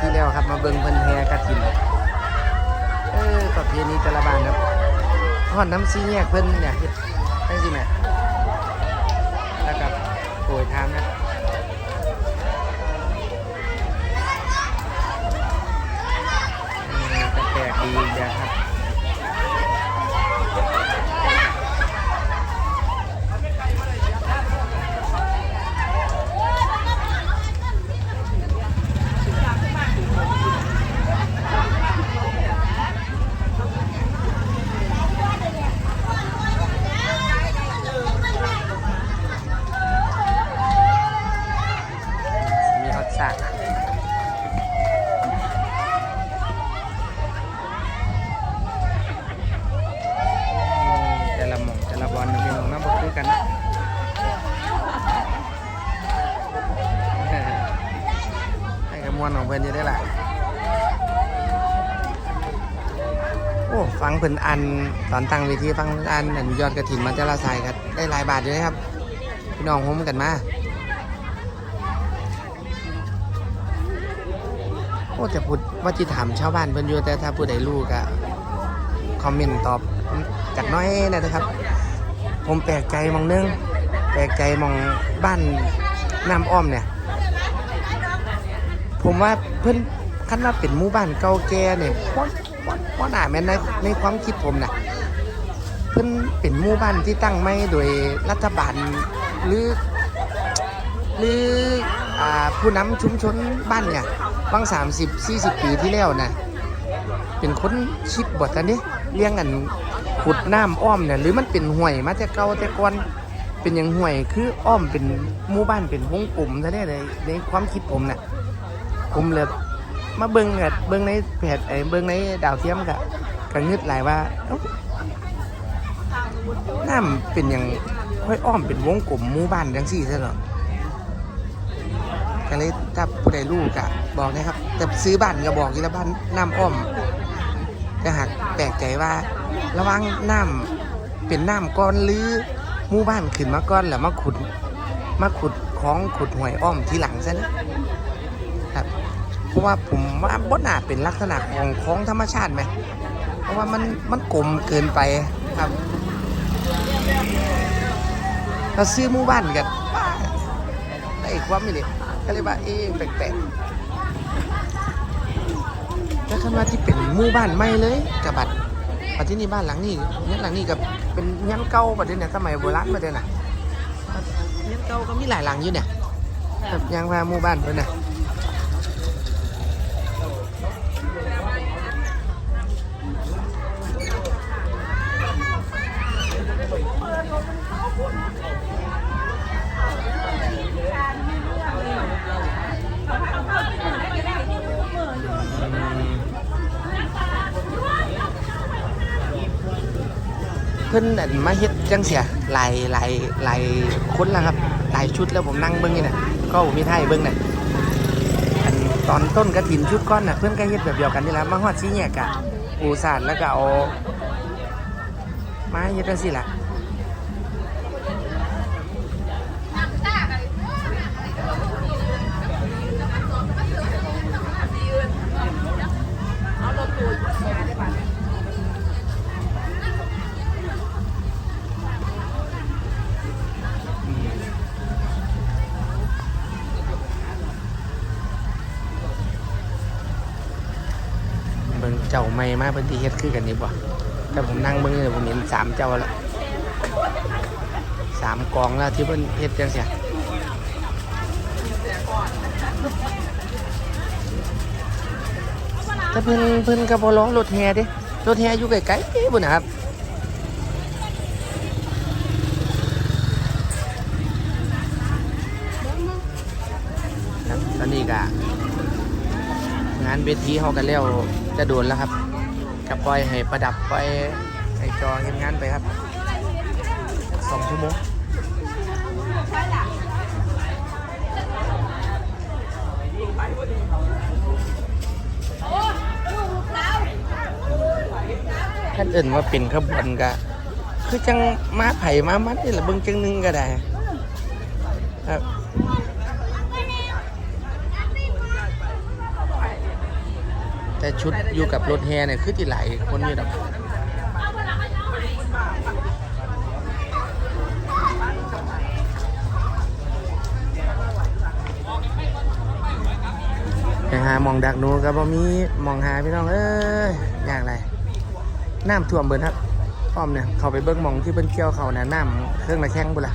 ทีแล้วครับ มาเบิ้งเพิ่นแฮกระถิน เออประเพณีแต่ละบ้านครับฮอดน้ำซีแยกเพิ่นเนี่ยเฮ็ดจังซี่แหม่แล้วก็โปรยทานนะ ของเพื่อนอยู่ได้หละโอ้ฟังเพิ่นอันตอนตั้งเวทีฟังอันอันยอดกระถิ่นมาแต่ละสายครับได้หลายบาทอยู่นะครับ พี่น้องผมกันมาโอ้จะพูดว่าที่ถามชาวบ้านเพิ่นอยู่แต่ถ้าผู้ใดรู้ก็คอมเมนต์ตอบจากน้อยนะครับ ผมแปลกใจมองนึงแปลกใจมองบ้านน้ำอ้อมเนี่ย ผมว่าเพิ่อนคันว่าเป็นหมู่บ้านเก่าแก่เนี่ยว่าว่าว่าน่าแม่นในในความคิดผมนะเพิ่อนเป็นหมู่บ้านที่ตั้งไม่โดยรัฐบาลหรือหรืออผู้นำชุมชนบ้านเนี่ยบาง30 40ปีที่แล้วนะเป็นคนคิดบทกันนี้เลี้ยงกันขุดน้ำอ้อมเนี่ยหรือมันเป็นห่วยมาแต่เก่าแต่ก่อนเป็นอย่างห่วยคืออ้อมเป็นหมู่บ้านเป็นวงกลมซะได้เลยในความคิดผมน่ะ ผมเลยมาเบิ่งกับเบิ่งในเพจไอ้เบิ่งในดาวเทียมกะก็งึดหลายว่าเอ้าน้ำเป็นอย่างค่อยอ้อมเป็นวงกลมหมู่บ้านจังซี่ซะเหรอก็เลยถ้าผู้ใดรู้ก็บอกนะครับ แต่ซื้อบ้านก็บอกที่ละบ้านน้ำอ้อมแต่หากแปลกใจว่า ระวังน้ำเป็นน้ำก้อนหรือหมู่บ้านขึ้นมาก้อนแล้วมาขุด มาขุดของขุดหวยอ้อมทีหลังซะนะ ราะว่าผมว่าบดน่าเป็นลักษณะของของธรรมชาติไหม เพราะว่ามันมันกลมเกินไปครับเราซื้อมู่บ้านกันป้าได้อีกว่าไม่เลยก็เลยว่าเอ๊ะแปลกๆแล้วคันว่าที่เป็นมู่บ้านใหม่เลยกับบัดปัจจุบันบ้านหลังนี้เนี่ยหลังนี้กับเป็นยันเก่าประเด็นเนี่ยสมัยโบราณประเด็นน่ะยันเก่าก็มีหลายหลังอยู่เนี่ยแบบยังว่ามู่บ้านเพิ่นน่ะ เพิ่นอั่นมาเฮ็ดจังเสียหลายหลายหลายคนแล้วครับหลายชุดแล้วผมนั่งเบิ่งนี่นะก็มีไทยเบิ่งน่ะอันตอนต้นกระถินชุดก้อนน่ะเพิ่อนก็เฮ็ดแบบเดียวกันนี่แหละมาฮอดซี่แยกะปูสาดแล้วก็เอาไมาเฮ็ดจังซี่ล่ะเบิ่งเจ้าใหม่มาเพิ่นที่เฮ็ดคือกันนี่บ่แต่ผมนั่งเบิ่งนี่ผมเห็นสามเจ้าแล้วสามกองแล้วที่เพิ่นเฮ็ดจังซี่แต่เพิ่นเพิ่นก็บ่ล้อรถแห่เด้รถแห่อยู่ไกลๆพุ่นะครับครับตอนนี้ก็งานเวทีเขากันแล้ว จะโดนแล้วครับก็ปล่อยให้ประดับไปล่อจอเห็นงานไปครับสองชั่วโมงท่านอื่นว่าเป็นขบวนก็คือจังมาไผ่มามัดนี่แหละเบิ่งจังหนึงก็ได้ครับ แต่ชุดอยู่กับรถแฮเนี่ยคือที่หลคนอยู่ดอกไปหามองดักหนูก็บ่มีมองหาพี่น้องเอ้ยอยากไรน้ำท่วมเบิดครับพร้อมเนี่ยเขาไปเบิ้งมองที่เบิ้นเกี่ยวเขาน่ะน้ำเครื่องละแข้งบุละ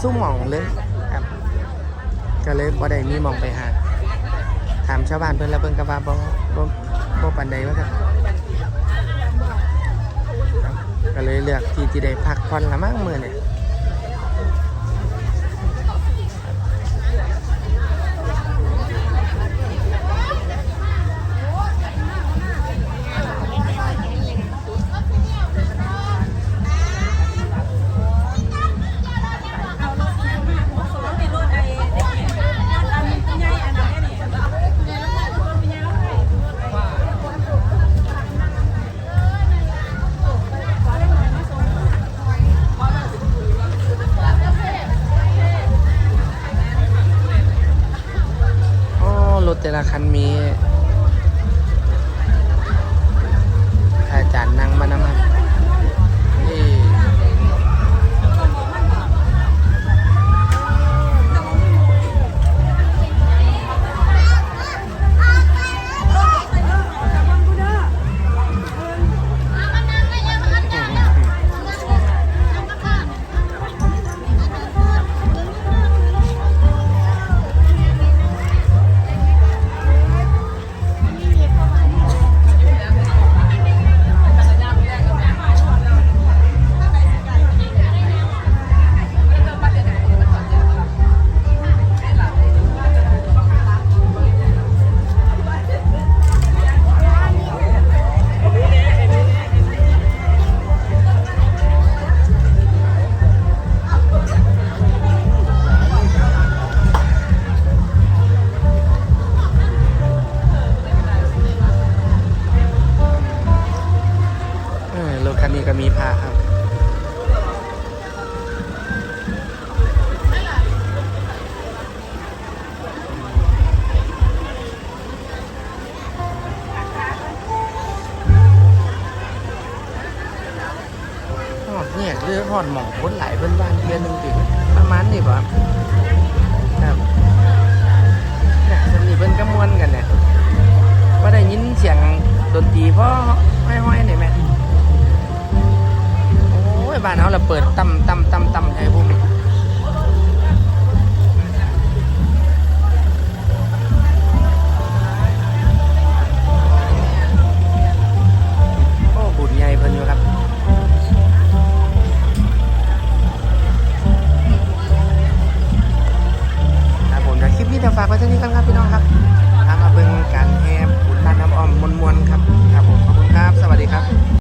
สู้มองเลยครับ ก็เลยบ่ได้มีมองไปหา ถามชาวบ้านเพิ่นแล้วเพิ่นก็ว่าบ่บ่บ่ปานใดว่าครับก็เลยเลือกที่ที่ได้พักผ่อนละมั้งมื้อนี้โรถแต่ละคันมี มีพระครับ หอดเนี่ยเรือหอดหมองพ้นหลายเพื่อนบ้านเดือนหนึ่งถึงประมาณนี้ป่ะครับเนี่ยสนิทเพิ่นกระมวลกันเนี่ยว่าได้ยินเสียงดนตรีเพราะห้อยๆนี่แม่ ยบ้านเขาเราเปิดตำตำตำตำไทยบุ้ม